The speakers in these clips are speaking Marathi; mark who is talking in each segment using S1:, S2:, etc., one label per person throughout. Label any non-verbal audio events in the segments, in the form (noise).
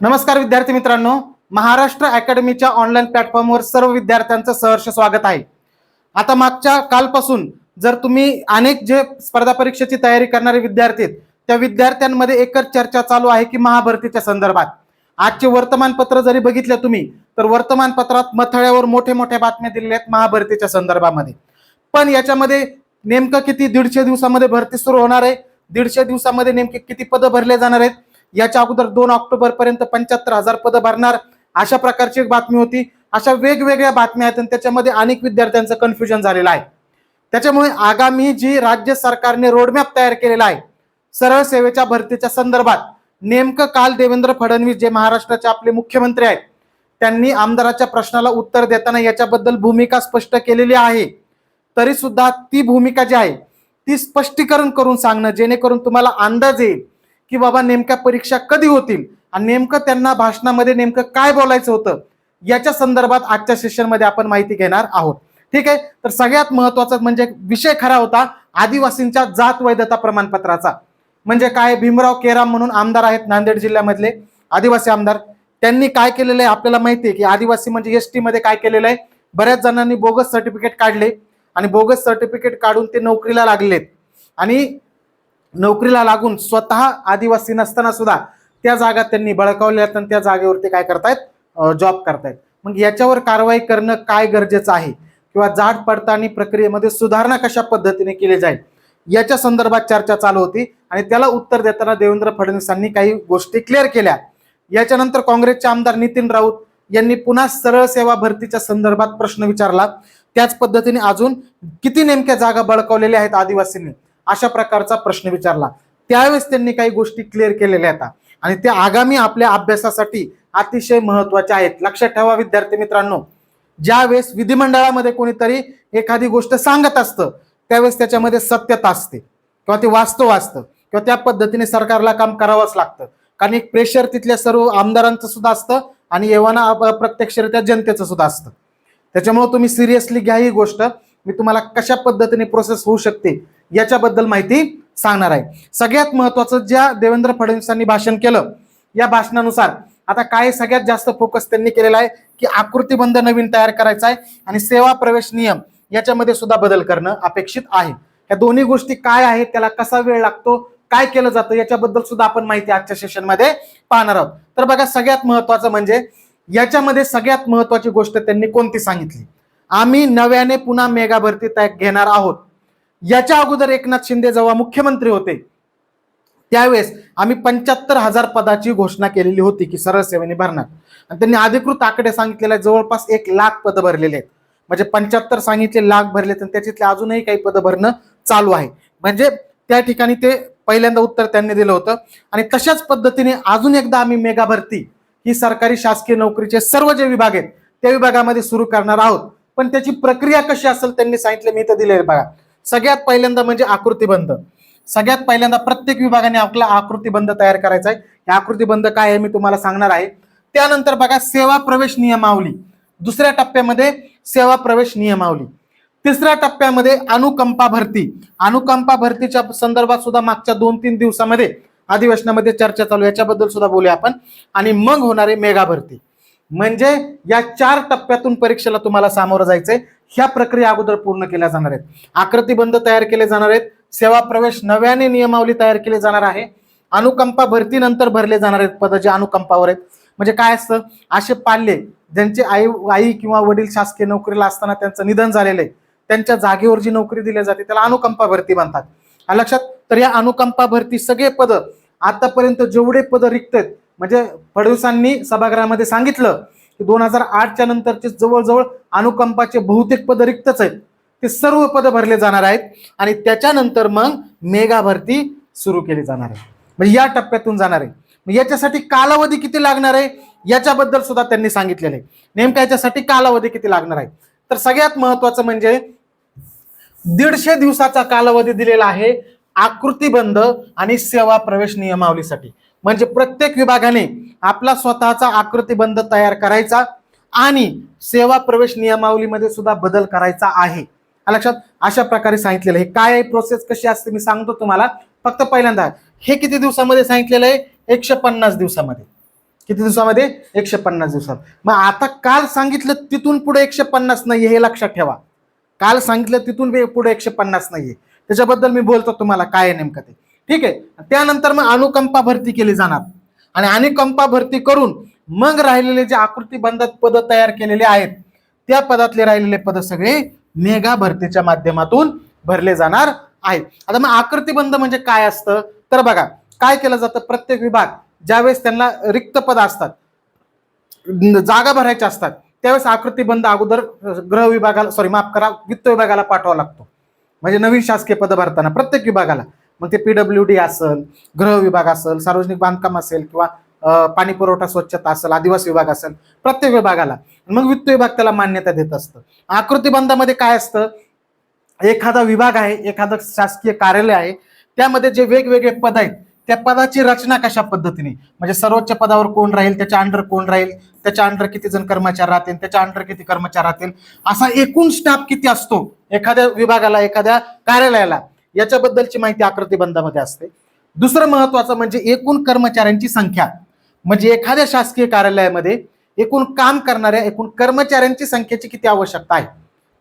S1: नमस्कार विद्यार्थी मित्रांनो महाराष्ट्र अकॅडमीच्या ऑनलाईन प्लॅटफॉर्मवर सर्व विद्यार्थ्यांचं सहर्ष स्वागत आहे. आता मागच्या कालपासून जर तुम्ही अनेक जे स्पर्धा परीक्षेची तयारी करणारे विद्यार्थी आहेत त्या विद्यार्थ्यांमध्ये एकच चर्चा चालू आहे की महाभरतीच्या संदर्भात. आजचे वर्तमानपत्र जरी बघितलं तुम्ही तर वर्तमानपत्रात मथळ्यावर मोठे मोठ्या बातम्या दिलेल्या आहेत महाभरतीच्या संदर्भामध्ये. पण याच्यामध्ये नेमकं किती दीडशे दिवसामध्ये भरती सुरू होणार आहे? दीडशे दिवसामध्ये नेमके किती पदं भरले जाणार आहेत? याच्या अगोदर दोन ऑक्टोबर पर्यंत पंच्याहत्तर हजार पदं भरणार. अशा प्रकारची एक बातमी होती. अशा वेगवेगळ्या बातम्या आहेत आणि त्याच्यामध्ये अनेक विद्यार्थ्यांचं कन्फ्युजन झालेलं आहे. त्याच्यामुळे आगामी जी राज्य सरकारने रोडमॅप तयार केलेला आहे सरळ सेवेच्या भरतीच्या संदर्भात नेमकं काल देवेंद्र फडणवीस जे महाराष्ट्राचे आपले मुख्यमंत्री आहेत त्यांनी आमदाराच्या प्रश्नाला उत्तर देताना याच्याबद्दल भूमिका स्पष्ट केलेली आहे. तरी सुद्धा ती भूमिका जी आहे ती स्पष्टीकरण करून सांगणं जेणेकरून तुम्हाला अंदाज येईल की बाबा नेमक्या परीक्षा कधी होतील? आणि नेमकं त्यांना भाषणामध्ये नेमकं काय बोलायचं होतं? याच्या संदर्भात आजच्या सेशनमध्ये आपण माहिती घेणार आहोत. ठीक आहे? तर सगळ्यात महत्त्वाचा म्हणजे विषय खरा होता आदिवासींच्या जात वैधता प्रमाणपत्राचा. म्हणजे काय? भीमराव केराम म्हणून आमदार आहेत नांदेड जिल्ह्यामधले आदिवासी आमदार. त्यांनी काय केलेलं आहे आपल्याला माहिती आहे की आदिवासी म्हणजे एसमध्ये काय केलेलं आहे? बऱ्याच जणांनी बोगस सर्टिफिकेट काढले. आणि बोगस सर्टिफिकेट काढून ते नोकरीला लागलेत. आणि नोकरीला लागून स्वतः आदिवासी नसताना सुद्धा त्या जागा त्यांनी बळकावल्या आहेत आणि त्या जागेवरती काय करतायत? जॉब करतायत. मग याच्यावर कारवाई करणं काय गरजेचं आहे? किंवा जाड पडताळणी प्रक्रियेमध्ये सुधारणा कशा पद्धतीने केली जाईल? याच्या संदर्भात चर्चा चालू होती आणि त्याला उत्तर देताना देवेंद्र फडणवीसांनी काही गोष्टी क्लिअर केल्या. याच्यानंतर काँग्रेसचे आमदार नितीन राऊत यांनी पुन्हा सरळ सेवा भरतीच्या संदर्भात प्रश्न विचारला. त्याच पद्धतीने अजून किती नेमक्या जागा बळकावलेल्या आहेत आदिवासींनी? अशा प्रकारचा प्रश्न विचारला. त्यावेळेस त्यांनी काही गोष्टी क्लिअर केलेल्या आहेत. आणि त्या आगामी आपल्या अभ्यासासाठी अतिशय महत्त्वाच्या आहेत. लक्षात ठेवा विद्यार्थी मित्रांनो. ज्यावेळेस विधिमंडळामध्ये कोणीतरी एखादी गोष्ट सांगत असतं त्यावेळेस त्याच्यामध्ये सत्यता असते. किंवा ते वास्तव असतं. किंवा त्या पद्धतीने सरकारला काम करावंच लागतं. कारण एक प्रेशर तिथल्या सर्व आमदारांचं सुद्धा असतं आणि येवाना अप्रत्यक्षरित्या जनतेचं सुद्धा असतं. त्याच्यामुळे तुम्ही सिरियसली घ्या ही गोष्ट. मी तुम्हाला कशा पद्धतीने प्रोसेस होऊ शकते याच्याबद्दल माहिती सांगणार आहे. सगळ्यात महत्वाचं ज्या देवेंद्र फडणवीसांनी भाषण केलं या भाषणानुसार आता काय सगळ्यात जास्त फोकस त्यांनी केलेला आहे की आकृतीबंध नवीन तयार करायचा आहे आणि सेवा प्रवेश नियम याच्यामध्ये सुद्धा बदल करणं अपेक्षित आहे. या दोन्ही गोष्टी काय आहेत त्याला कसा वेळ लागतो काय केलं जातं याच्याबद्दल सुद्धा आपण माहिती आजच्या सेशनमध्ये पाहणार आहोत. तर बघा सगळ्यात महत्वाचं म्हणजे याच्यामध्ये सगळ्यात महत्वाची गोष्ट त्यांनी कोणती सांगितली? आम्ही नव्याने पुन्हा मेगा भरती घेणार आहोत. याच्या अगोदर एकनाथ शिंदे जेव्हा मुख्यमंत्री होते त्यावेळेस आम्ही पंच्याहत्तर हजार पदाची घोषणा केलेली होती की सरळ सेवेने भरणार. आणि त्यांनी अधिकृत आकडे सांगितलेले आहेत, जवळपास एक लाख पदं भरलेले आहेत. म्हणजे पंच्याहत्तर सांगितले लाख भरले तर त्याच्यातले अजूनही काही पदं भरणं चालू आहे. म्हणजे त्या ठिकाणी ते पहिल्यांदा उत्तर त्यांनी दिलं होतं. आणि तशाच पद्धतीने अजून एकदा आम्ही मेगा भरती ही सरकारी शासकीय नोकरीचे सर्व जे विभाग आहेत त्या विभागामध्ये सुरू करणार आहोत. पण त्याची प्रक्रिया कशी असेल त्यांनी सांगितलं मी तर दिले बघा. सगळ्यात पहिल्यांदा म्हणजे आकृतीबंध सगळ्यात पहिल्यांदा प्रत्येक विभागाने आपला आकृतीबंध तयार करायचा आहे. हे आकृतीबंध काय आहे मी तुम्हाला सांगणार आहे. त्यानंतर बघा सेवा प्रवेश नियमावली. दुसऱ्या टप्प्यामध्ये सेवा प्रवेश नियमावली. तिसऱ्या टप्प्यामध्ये अनुकंपा भरती. अनुकंपा भरतीच्या संदर्भात सुद्धा मागच्या दोन तीन दिवसामध्ये अधिवेशनामध्ये चर्चा चालू याच्याबद्दल सुद्धा बोलूया आपण. आणि मग होणारे मेगा भरती. म्हणजे या चार टप्प्यातून परीक्षेला तुम्हाला सामोरं जायचंय. ह्या प्रक्रिया अगोदर पूर्ण केल्या जाणार आहेत. आकृतीबंध तयार केले जाणार आहेत. सेवा प्रवेश नव्याने नियमावली तयार केली जाणार आहे. अनुकंपा भरतीनंतर भरले जाणार आहेत पद जे अनुकंपावर आहेत. म्हणजे काय असतं? असे पाल्य ज्यांचे आई आई किंवा वडील शासकीय नोकरीला असताना त्यांचं निधन झालेलं आहे. त्यांच्या जागेवर जी नोकरी दिली जाते त्याला अनुकंपा भरती म्हणतात. लक्षात तर या अनुकंपा भरती सगळे पद आतापर्यंत जेवढे पद रिक्त आहेत म्हणजे फडणवीसांनी सभागृहामध्ये सांगितलं की दोन हजार आठच्या नंतरचे जवळजवळ अनुकंपाचे बहुतेक पद रिक्तच आहेत. ते सर्व पद भरले जाणार आहेत आणि त्याच्यानंतर मग मेगा भरती सुरू केली जाणार आहे. म्हणजे या टप्प्यातून जाणार आहे. मग याच्यासाठी कालावधी किती लागणार आहे? याच्याबद्दल सुद्धा त्यांनी सांगितलेलं आहे. नेमका याच्यासाठी कालावधी किती लागणार आहे? तर सगळ्यात महत्वाचं म्हणजे दीडशे दिवसाचा कालावधी दिलेला आहे. आकृतीबंध आणि सेवा प्रवेश नियमावलीसाठी. म्हणजे प्रत्येक विभागाने आपला स्वतःचा आकृतीबंध तयार करायचा आणि सेवा प्रवेश नियमावलीमध्ये सुद्धा बदल करायचा आहे. लक्षात? अशा प्रकारे सांगितलेलं आहे. काय आहे? प्रोसेस कशी असते? मी सांगतो तुम्हाला. फक्त पहिल्यांदा हे किती दिवसामध्ये सांगितलेलं आहे? एकशे पन्नास दिवसामध्ये. किती दिवसामध्ये? एकशे पन्नास दिवसात. मग आता काल सांगितलं तिथून पुढे एकशे पन्नास नाही हे लक्षात ठेवा. काल सांगितलं तिथून पुढे एकशे पन्नास नाहीये. त्याच्याबद्दल मी बोलतो तुम्हाला काय आहे नेमकं ते. ठीक आहे? त्यानंतर मग अनुकंपा भरती केली जाणार. आणि अनुकंपा भरती करून मग राहिलेले जे आकृतीबंधात पद तयार केलेले आहेत त्या पदातले राहिलेले पद सगळे मेगा भरतीच्या माध्यमातून भरले जाणार आहेत. आता मग आकृतीबंध म्हणजे काय असतं? तर बघा काय केलं जातं? प्रत्येक विभाग ज्यावेळेस त्यांना रिक्त पद असतात जागा भरायच्या असतात त्यावेळेस आकृतीबंध अगोदर गृह विभागाला सॉरी माफ करा वित्त विभागाला पाठवावा लागतो. म्हणजे नवीन शासकीय पद भरताना प्रत्येक विभागाला. मग ते पीडब्ल्यू डी असेल गृह विभाग असेल सार्वजनिक बांधकाम असेल किंवा पाणी पुरवठा स्वच्छता असेल आदिवासी विभाग असेल प्रत्येक विभागाला. मग वित्त विभाग त्याला मान्यता देत असतं. आकृतीबंधामध्ये काय असतं? एखादा विभाग आहे एखादं शासकीय कार्यालय आहे त्यामध्ये जे वेगवेगळे पद आहेत त्या पदाची रचना कशा पद्धतीने? म्हणजे सर्वोच्च पदावर कोण राहील? त्याच्या अंडर कोण राहील? त्याच्या अंडर किती जण कर्मचारी राहतील? त्याच्या अंडर किती कर्मचारी राहतील? असा एकूण स्टाफ किती असतो? एखाद्या विभागाला एखाद्या कार्यालयाला. याच्याबद्दलची माहिती आकृतीबंधामध्ये असते. दुसरं महत्वाचं म्हणजे एकूण कर्मचाऱ्यांची संख्या. म्हणजे एखाद्या शासकीय कार्यालयामध्ये एकूण काम करणाऱ्या एकूण कर्मचाऱ्यांची संख्येची किती आवश्यकता आहे?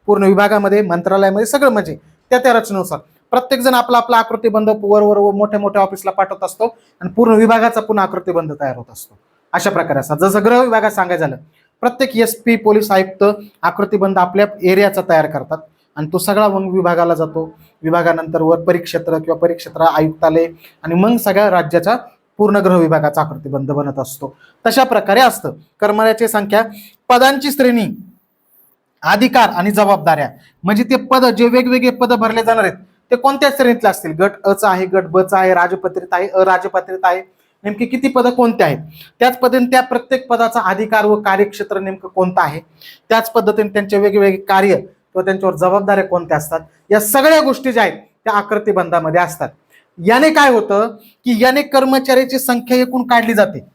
S1: पूर्ण विभागामध्ये मंत्रालयामध्ये सगळं म्हणजे त्या त्या रचनेनुसार. प्रत्येक जण आपला आपला आकृतीबंध वर वर मोठ्या मोठ्या ऑफिसला पाठवत असतो आणि पूर्ण विभागाचा पुन्हा आकृतीबंध तयार होत असतो. अशा प्रकारे असतात. जसं गृह विभागात सांगायचं झालं प्रत्येक एस पी पोलीस आयुक्त आकृतीबंध आपल्या एरियाचा तयार करतात आणि तो सगळा मग विभागाला जातो. विभागानंतर वर परिक्षेत्र किंवा परिक्षेत्र आयुक्तालय आणि मग सगळ्या राज्याचा पूर्ण गृह विभागाचा आकृतीबंध बनत असतो. तशा प्रकारे असतं. कर्मचाऱ्याची संख्या पदांची श्रेणी अधिकार आणि जबाबदाऱ्या. म्हणजे ते पद जे वेगवेगळे पद भरले जाणार आहेत ते कोणत्या श्रेणीतले असतील? गट अ चा आहे गट ब चा आहे राजपत्रित आहे अराजपत्रित आहे. नेमकी किती पदं कोणते आहेत? त्याच पद्धतीने त्या प्रत्येक पदाचा अधिकार व कार्यक्षेत्र नेमकं कोणतं आहे? त्याच पद्धतीने त्यांचे वेगवेगळे कार्य किंवा त्यांच्यावर जबाबदाऱ्या कोणत्या असतात? या सगळ्या गोष्टी ज्या आहेत त्या आकृतीबंधामध्ये असतात. याने काय होतं की याने कर्मचाऱ्याची संख्या एकूण काढली जाते.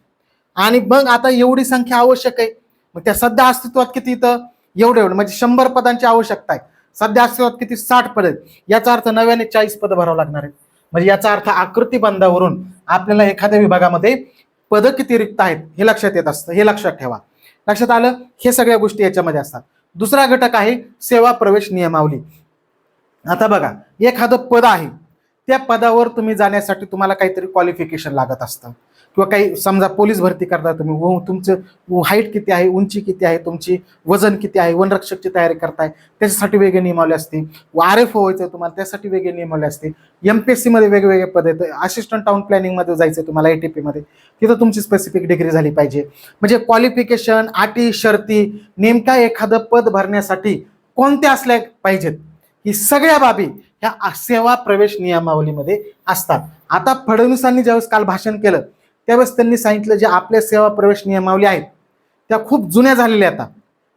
S1: आणि मग आता एवढी संख्या आवश्यक आहे. मग त्या सध्या अस्तित्वात किती इथं? एवढं एवढं. म्हणजे शंभर पदांची आवश्यकता आहे. सध्या अस्तित्वात किती? साठ पद आहेत याचा अर्थ नव्याने चाळीस पद भरावं लागणार आहेत. म्हणजे याचा अर्थ आकृती बंधावरून आपल्याला एखाद्या विभागामध्ये पद किती रिक्त आहेत हे लक्षात येत असतं. हे लक्षात ठेवा. लक्षात आलं? हे सगळ्या गोष्टी याच्यामध्ये असतात. दुसरा घटक आहे सेवा प्रवेश नियमावली. आता बघा एखादं पद आहे. त्या पदावर तुम्ही जाण्यासाठी तुम्हाला काहीतरी क्वालिफिकेशन लागत असतं. किंवा काही समजा पोलीस भरती करता तुम्ही व तुमचं हाईट किती आहे उंची किती आहे तुमची वजन किती आहे वनरक्षकची तयारी करताय त्याच्यासाठी वेगळे नियमावले असते. आर एफ व्हायचं तुम्हाला त्यासाठी वेगळे नियमावले असते. एम पी एस सीमध्ये वेगवेगळे पद आहेत असिस्टंट टाउन प्लॅनिंगमध्ये जायचं तुम्हाला ए टी पीमध्ये तिथं तुमची स्पेसिफिक डिग्री झाली पाहिजे. म्हणजे क्वालिफिकेशन अटी शर्ती नेमका एखादं पद भरण्यासाठी कोणत्या असल्या पाहिजेत? ही सगळ्या बाबी ह्या सेवा प्रवेश नियमावलीमध्ये असतात. आता फडणवीसांनी ज्यावेळेस काल भाषण केलं त्यावेळेस त्यांनी सांगितलं जे आपल्या सेवा प्रवेश नियमावली आहेत त्या खूप जुन्या झालेल्या आता.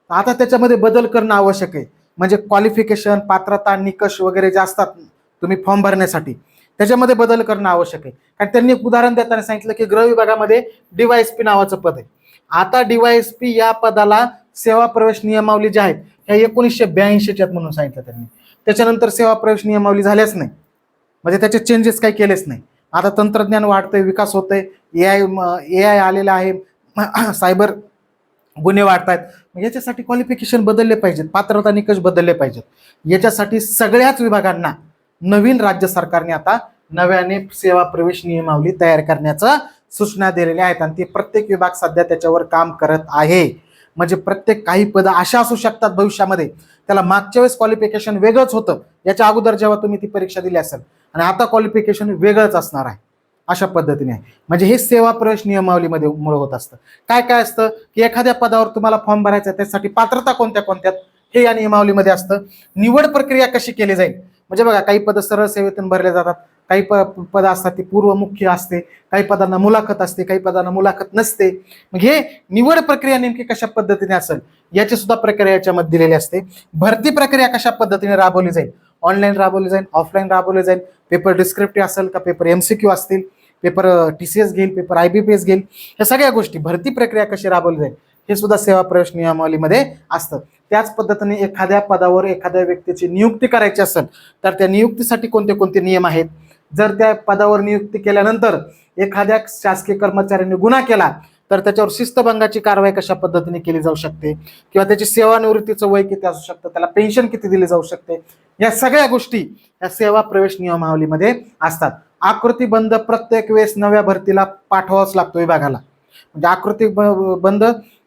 S1: आता त्याच्यामध्ये बदल करणं आवश्यक आहे. म्हणजे क्वालिफिकेशन पात्रता निकष वगैरे जे असतात तुम्ही फॉर्म भरण्यासाठी त्याच्यामध्ये बदल करणं आवश्यक आहे. कारण त्यांनी एक उदाहरण देताना सांगितलं की गृह विभागामध्ये डीवायएसपी नावाचं पद आहे. आता डीवायएसपी या पदाला सेवा प्रवेश नियमावली ज्या आहेत ह्या एकोणीसशे ब्याऐंशीच्यात म्हणून सांगितलं त्यांनी. त्याच्यानंतर सेवा प्रवेश नियमावली झाल्याच नाही. म्हणजे त्याचे चेंजेस काही केलेच नाही. आता तंत्रज्ञान वाढतंय विकास होतोय. ए आय ए आय आलेलं आहे. (clears throat) सायबर गुन्हे वाढत आहेत मग याच्यासाठी क्वालिफिकेशन बदलले पाहिजेत. पात्रता निकष बदलले पाहिजेत. याच्यासाठी सगळ्याच विभागांना नवीन राज्य सरकारने आता नव्याने सेवा प्रवेश नियमावली तयार करण्याचं सूचना दिलेल्या आहेत. आणि ती प्रत्येक विभाग सध्या त्याच्यावर काम करत आहे. म्हणजे प्रत्येक काही पदं अशा असू शकतात भविष्यामध्ये. त्याला मागच्या वेळेस क्वालिफिकेशन वेगळंच होतं. याच्या अगोदर जेव्हा तुम्ही ती परीक्षा दिली असेल आणि आता क्वालिफिकेशन वेगळंच असणार आहे अशा पद्धतीने. आहे म्हणजे हे सेवा प्रवेश नियमावलीमध्ये मुळे होत असतं. काय काय असतं? की एखाद्या पदावर तुम्हाला फॉर्म भरायचा आहे त्यासाठी पात्रता कोणत्या कोणत्यात? हे या नियमावलीमध्ये असतं. निवड प्रक्रिया कशी केली जाईल? म्हणजे बघा काही पद सरळ सेवेतून भरले जातात. काही प पद असतात ती पूर्व मुख्य असते. काही पदांना मुलाखत असते काही पदांना मुलाखत नसते. मग हे निवड प्रक्रिया नेमकी कशा पद्धतीने असेल? याची सुद्धा प्रक्रिया याच्यामध्ये दिलेली असते. भरती प्रक्रिया कशा पद्धतीने राबवली जाईल? ऑनलाईन राबवली जाईल ऑफलाईन राबवले जाईल. पेपर डिस्क्रिप्टिव्ह असेल का पेपर एम सी क्यू असतील पेपर टी सी एस घेईल paper I B P S घेईल या सगळ्या गोष्टी भरती प्रक्रिया कशी राबवली जाईल हे सुद्धा सेवा प्रवेश नियमावलीमध्ये असतं. त्याच पद्धतीने एखाद्या पदावर एखाद्या व्यक्तीची नियुक्ती करायची असेल तर त्या नियुक्तीसाठी कोणते कोणते नियम आहेत? जर त्या पदावर नियुक्ती केल्यानंतर एखाद्या शासकीय कर्मचाऱ्याने गुन्हा केला तर त्याच्यावर शिस्तभंगाची कारवाई कशा पद्धतीने केली जाऊ शकते? किंवा त्याची सेवानिवृत्तीचं वय किती असू शकतं? त्याला पेन्शन किती दिली जाऊ शकते? या सगळ्या गोष्टी या सेवा प्रवेश नियमावलीमध्ये असतात. आकृतीबंध प्रत्येक वेळेस नव्या भरतीला पाठवावाच लागतो विभागाला. म्हणजे आकृती ब- बंद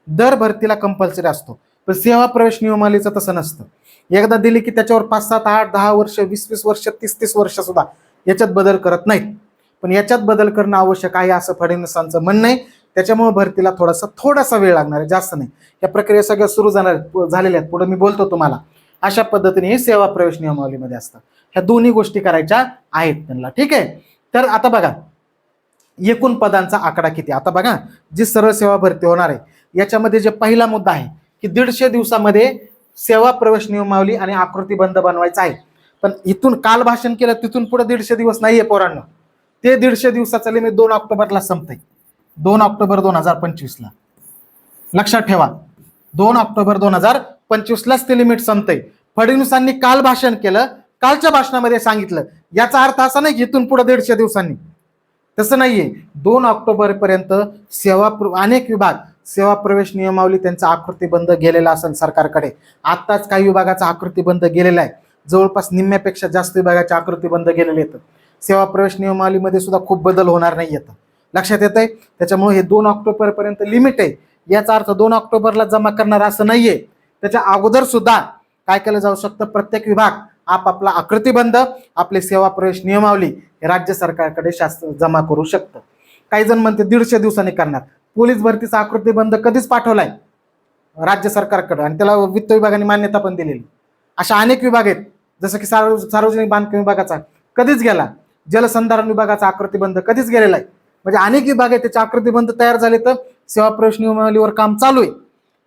S1: दर भरतीला कंपल्सरी असतो. पण सेवा प्रवेश नियमावलीचं तसं नसतं. एकदा दिली की त्याच्यावर पाच सात आठ दहा वर्ष वीस वीस वर्ष तीस तीस वर्ष सुद्धा याच्यात बदल करत नाहीत. पण याच्यात बदल करणं आवश्यक आहे असं फडणवीसांचं म्हणणं आहे. त्याच्यामुळे भरतीला थोडासा थोडासा वेळ लागणार आहे. जास्त नाही. या प्रक्रिया सगळ्या सुरू जाणार पु- झालेल्या आहेत. पुढे मी बोलतो तुम्हाला. अशा पद्धतीने हे सेवा प्रवेश नियमावलीमध्ये असतात. ह्या दोन्ही गोष्टी करायच्या आहेत त्यांना ठीक आहे? तर आता बघा एकूण पदांचा आकडा किती? आता बघा जी सरळ सेवा भरती होणार आहे याच्यामध्ये जे पहिला मुद्दा आहे की दीडशे दिवसामध्ये सेवा प्रवेश नियमावली आणि आकृती बंद बनवायचा आहे. पण इथून काल भाषण केलं तिथून पुढे दीडशे दिवस नाहीये पोरांना. ते दीडशे दिवसाचं लिमिट दोन ऑक्टोबरला संपतंय. दोन ऑक्टोबर दोन हजार पंचवीसला. लक्षात ठेवा दोन ऑक्टोबर दोन हजार पंचवीसलाच ते लिमिट संपतंय. फडणवीसांनी काल भाषण केलं कालच्या भाषणामध्ये सांगितलं. याचा अर्थ असा नाही की इथून पुढे दीडशे दिवसांनी. तसं नाहीये. दोन ऑक्टोबर पर्यंत सेवा प्र- अनेक विभाग सेवा प्रवेश नियमावली त्यांचा आकृतीबंद गेलेला असेल सरकारकडे. आत्ताच काही विभागाचा आकृतीबंद गेलेला आहे. जवळपास निम्म्यापेक्षा जास्त विभागाचे आकृतीबंद गेलेले आहेत. सेवा प्रवेश नियमावलीमध्ये सुद्धा खूप बदल होणार नाही येतं लक्षात येत आहे त्याच्यामुळे हे दोन ऑक्टोबर पर्यंत लिमिट आहे. याचा अर्थ दोन ऑक्टोबरला जमा करणार असं नाहीये. त्याच्या अगोदर सुद्धा काय केलं जाऊ शकतं? प्रत्येक विभाग आपापला आकृतीबंध आपली सेवा प्रवेश नियमावली हे राज्य सरकारकडे शास्त्र जमा करू शकतं. काही जण म्हणते दीडशे दिवसांनी करणार. पोलीस भरतीचा आकृतीबंध कधीच पाठवलाय राज्य सरकारकडं आणि त्याला वित्त विभागाने मान्यता पण दिलेली. अशा अनेक विभाग आहेत. जसं की सार्व सार्वजनिक बांधकाम विभागाचा कधीच गेला. जलसंधारण विभागाचा आकृतीबंध कधीच गेलेला आहे. म्हणजे अनेक विभाग आहेत त्याचे आकृतीबंध तयार झाले तर सेवा प्रवेश नियमावलीवर काम चालू आहे.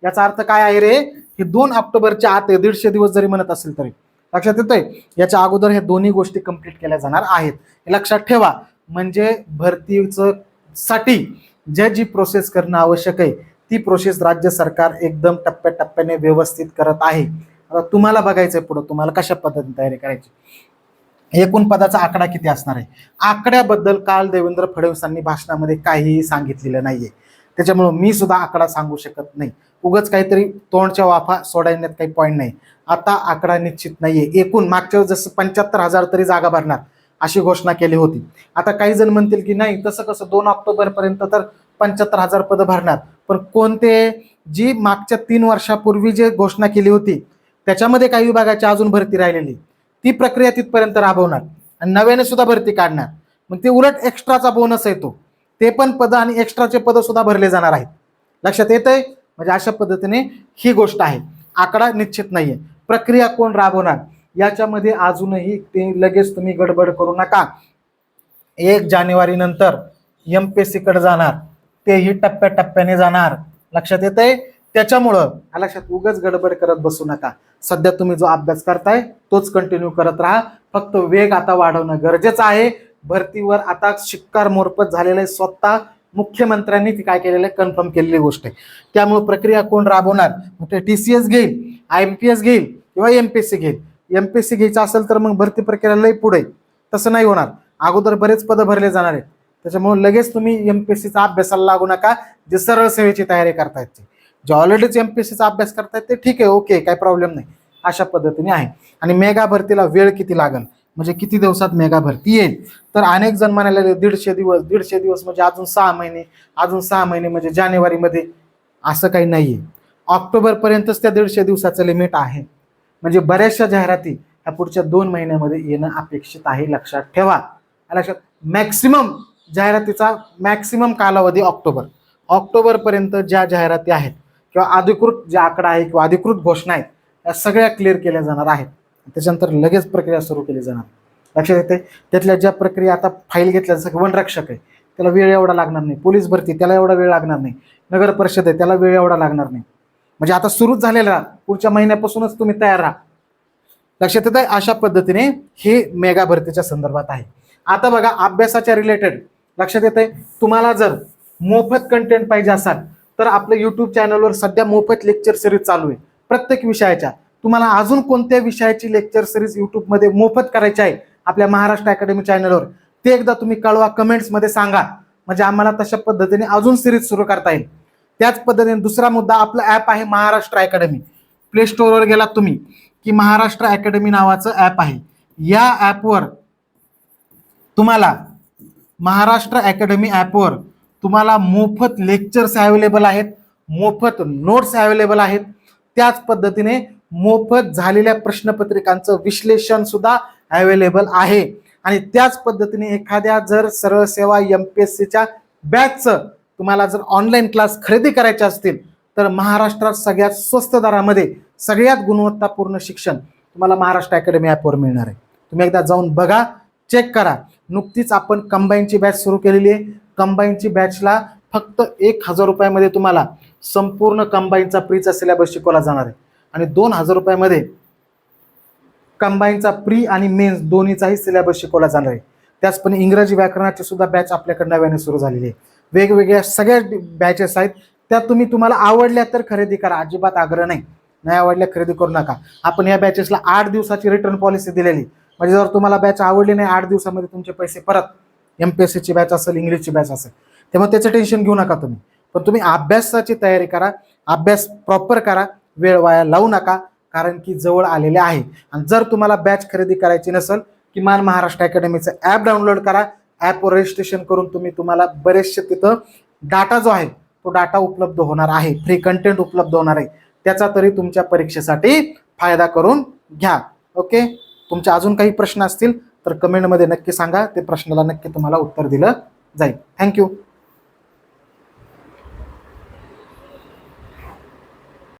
S1: याचा अर्थ काय आहे रे? हे दोन ऑक्टोबरच्या आत आहे, दीडशे दिवस जरी म्हणत असेल तरी. लक्षात येतोय? याच्या अगोदर ह्या दोन्ही गोष्टी कंप्लीट केल्या जाणार आहेत. हे लक्षात ठेवा. म्हणजे भरतीचं साठी ज्या जी प्रोसेस करणं आवश्यक आहे ती प्रोसेस राज्य सरकार एकदम टप्प्याटप्प्याने व्यवस्थित करत आहे. आता तुम्हाला बघायचंय पुढं. तुम्हाला कशा पद्धतीने तयारी करायची? एकूण पदाचा आकडा किती असणार आहे? आकड्याबद्दल काल देवेंद्र फडणवीसांनी भाषणामध्ये काहीही सांगितलेलं नाहीये. त्याच्यामुळं मी सुद्धा आकडा सांगू शकत नाही. उगच काहीतरी तोंडच्या वाफा सोडण्यात काही पॉईंट नाही. आता आकडा निश्चित नाहीये. एकूण मागच्या जसं पंच्याहत्तर हजार तरी जागा भरणार अशी घोषणा केली होती. आता काही जण म्हणतील की नाही तसं कसं दोन ऑक्टोबर पर्यंत तर पंच्याहत्तर हजार पदं भरणार. पण कोणते जी मागच्या तीन वर्षापूर्वी जे घोषणा केली होती त्याच्यामध्ये काही विभागाची अजून भरती राहिलेली ती प्रक्रिया तिथपर्यंत राबवणार. आणि नव्याने सुद्धा भरती काढणार. मग ते उलट एक्स्ट्राचा बोनस येतो ते पण पद आणि एक्स्ट्राचे पद सुद्धा भरले जाणार आहेत. लक्षात येत आहे म्हणजे अशा पद्धतीने ही गोष्ट आहे. आकडा निश्चित नाही आहे प्रक्रिया कोण राबवणार? याच्यामध्ये अजूनही ते लगेच तुम्ही गडबड करू नका. एक जानेवारी नंतर एम पी एस सीकडे जाणार. तेही टप्प्याटप्प्याने जाणार. लक्षात येत आहे त्याच्यामुळं लक्षात उगाच गडबड करत बसू नका. सध्या तुम्ही जो अभ्यास करताय तोच कंटिन्यू करत राहा. फक्त वेग आता वाढवणं गरजेचं आहे. भरतीवर आता शिक्कार मोरपत झालेलं आहे स्वतः मुख्यमंत्र्यांनी ती काय केलेलं आहे कन्फर्म केलेली गोष्ट आहे. त्यामुळे प्रक्रिया कोण राबवणार? मग ते टी सी एस घेईल? आय एम पी एस घेईल? किंवा एम पी एस सी घेईल? एम पी एस सी घ्यायचं असेल तर मग भरती प्रक्रिया लई पुढे तसं नाही होणार. अगोदर बरेच पदं भरले जाणार आहेत. त्याच्यामुळे लगेच तुम्ही एम पी एस सीचा अभ्यासाला लागू नका. जे सरळ सेवेची तयारी करतायत ते. जे ऑलरेडीच एम पी एस सीचा अभ्यास करतायत ते ठीक आहे ओके काही प्रॉब्लेम नाही. अशा पद्धतीने आहे. आणि मेगा भरतीला वेळ किती लागेल म्हणजे किती दिवसात मेगा भरती येईल? तर अनेक जण म्हणायला दीडशे दिवस दीडशे दिवस म्हणजे अजून सहा महिने अजून सहा महिने म्हणजे जानेवारीमध्ये असं काही नाहीये. आहे ऑक्टोबरपर्यंतच त्या दीडशे दिवसाचं लिमिट आहे. म्हणजे बऱ्याचशा जाहिराती ह्या पुढच्या दोन महिन्यामध्ये येणं अपेक्षित आहे लक्षात ठेवा. लक्षात मॅक्सिमम जाहिरातीचा मॅक्सिमम कालावधी ऑक्टोबर. ऑक्टोबरपर्यंत ज्या जाहिराती आहेत किंवा अधिकृत जे आकडा आहे किंवा अधिकृत घोषणा आहेत त्या सगळ्या क्लिअर केल्या जाणार आहेत. त्याच्यानंतर लगेच प्रक्रिया सुरू केली जाणार. लक्षात येते त्यातल्या ज्या प्रक्रिया आता फाईल घेतल्या जसं की वनरक्षक आहे त्याला वेळ एवढा लागणार नाही. पोलीस भरती त्याला एवढा वेळ लागणार नाही. नगर परिषद आहे त्याला वेळ एवढा लागणार नाही. म्हणजे आता सुरूच झालेला पुढच्या महिन्यापासूनच तुम्ही तयार राहा. लक्षात येत आहे अशा पद्धतीने हे मेगा भरतीच्या संदर्भात आहे. आता बघा अभ्यासाच्या रिलेटेड लक्षात येत आहे तुम्हाला जर मोफत कंटेंट पाहिजे असाल तर आपलं युट्यूब चॅनलवर सध्या मोफत लेक्चर सिरीज चालू आहे. प्रत्येक विषयाच्या. तुम्हाला अजून कोणत्या विषयाची लेक्चर सिरीज युट्यूबमध्ये मोफत करायची आहे? आपल्या महाराष्ट्र अकॅडमी चॅनलवर ते एकदा तुम्ही कळवा कमेंट्समध्ये सांगा. म्हणजे आम्हाला तशा पद्धतीने अजून सिरीज सुरू करता येईल. त्याच पद्धतीने दुसरा मुद्दा आपलं ॲप आहे महाराष्ट्र अकॅडमी प्ले स्टोअरवर गेलात तुम्ही की महाराष्ट्र अकॅडमी नावाचं ॲप आहे. या ॲपवर तुम्हाला महाराष्ट्र अकॅडमी ॲपवर तुम्हाला मोफत लेक्चर्स अवेलेबल आहेत मोफत नोट्स अवेलेबल आहेत. त्याच पद्धतीने मोफत झालेल्या प्रश्नपत्रिकांचं विश्लेषण सुद्धा अवेलेबल आहे. आणि त्याच पद्धतीने एखाद्या जर सरळ सेवा एम पी एस सीच्या बॅचचं तुम्हाला जर ऑनलाईन क्लास खरेदी करायचे असतील तर महाराष्ट्रात सगळ्यात स्वस्त दरामध्ये सगळ्यात गुणवत्तापूर्ण शिक्षण तुम्हाला महाराष्ट्र अकॅडमी ॲपवर मिळणार आहे. तुम्ही एकदा जाऊन बघा चेक करा. नुकतीच आपण कंबाईनची बॅच सुरू केलेली आहे. कंबाईनची बॅचला फक्त एक हजार रुपयामध्ये तुम्हाला संपूर्ण कंबाईनचा प्रीचा सिलेबस शिकवला जाणार आहे. आणि दोन हजार रुपयामध्ये कंबाईनचा प्री आणि मेन्स दोन्हीचाही सिलेबस शिकवला जाणार आहे. त्याचपणे इंग्रजी व्याकरणाची सुद्धा बॅच आपल्याकडे नव्याने सुरू झालेली आहे. वेगवेगळ्या सगळ्या बॅचेस आहेत. त्या तुम्ही तुम्हाला आवडल्या तर खरेदी करा. अजिबात आग्रह नाही. नाही आवडल्या खरेदी करू नका. आपण या बॅचेसला आठ दिवसाची रिटर्न पॉलिसी दिलेली म्हणजे जर तुम्हाला बॅच आवडली नाही आठ दिवसामध्ये तुमचे पैसे परत एम पी एस सीची बॅच असेल इंग्लिशची बॅच असेल तेव्हा त्याचं टेन्शन घेऊ नका तुम्ही. पण तुम्ही अभ्यासाची तयारी करा. अभ्यास प्रॉपर करा. वेळ वाया लावू नका कारण की जवळ आलेले आहे. आणि जर तुम्हाला बॅच खरेदी करायची नसेल किमान महाराष्ट्र अकॅडमीचं ॲप डाउनलोड करा. ॲपवर रजिस्ट्रेशन करून तुम्ही तुम्हाला बरेचसे तिथं डाटा जो आहे तो डाटा उपलब्ध होणार आहे. फ्री कंटेंट उपलब्ध होणार आहे. त्याचा तरी तुमच्या परीक्षेसाठी फायदा करून घ्या. ओके तुमचे अजून काही प्रश्न असतील तर कमेंटमध्ये नक्की सांगा. ते प्रश्नाला नक्की तुम्हाला उत्तर दिलं जाईल. थँक्यू